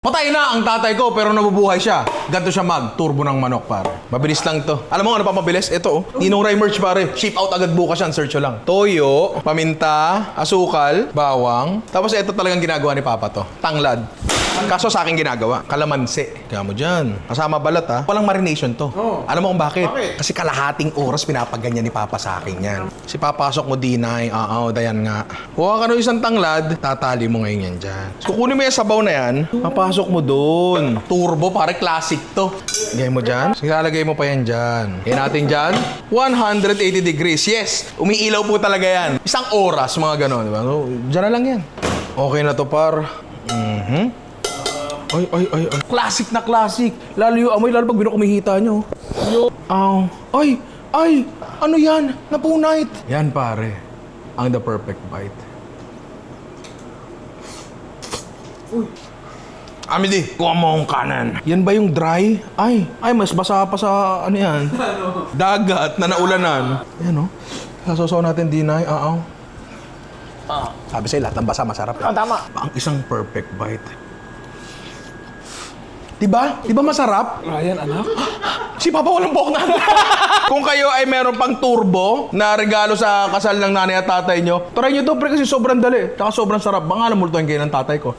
Patay na ang tatay ko pero nabubuhay siya. Ganto siya mag turbo ng manok pare. Mabilis lang to. Alam mo ano pa mabilis? Ito oh. Ninong Ray merch pare. Ship out agad bukas yan. Search lang. Toyo, paminta, asukal, bawang. Tapos ito talagang ginagawa ni Papa to. Tanglad. Kaso sa akin ginagawa, kalamansi. Kaya mo dyan. Kasama balat ha. Walang marination to. Oo. Alam mo kung bakit? Bakit? Kasi kalahating oras pinapaganyan ni Papa sa akin yan. Si papasok mo dinay, oo, dayan nga. Kuha ka ng isang tanglad, tatali mo ngayon yan dyan. So, kukunin mo yung sabaw na yan, papasok mo doon. Turbo, pare classic to. Lagay mo dyan. Sige, lalagay mo pa yan dyan. Kaya natin dyan, 180 degrees. Yes, umiilaw po talaga yan. Isang oras, mga ganon. Diba? So, dyan na lang yan. Okay na to, par. Mhm. Ay, ay, ay, ay. Classic na classic. Lalo yung amoy, lalo pag binukumihita nyo. Yo. Aw. Ay, ay. Ano yan? Napunait. Yan pare. Ang the perfect bite. Uy. Amidi, kuha mo ang kanan. Yan ba yung dry? Ay, ay, mas basa pa sa ano yan? Dagat na naulanan. Yan o. Sasosaw natin dinay, aaw. Sabi sa'yo, lahat ng basa masarap. eh. Ah, tama. Ang isang perfect bite. Diba? Diba masarap? Ryan, anak? Si Papa walang buhok na. Kung kayo ay meron pang turbo na regalo sa kasal ng nanay at tatay nyo, try nyo to pre kasi sobrang dali. Tsaka sobrang sarap. Baka alam multuhin kayo ng tatay ko.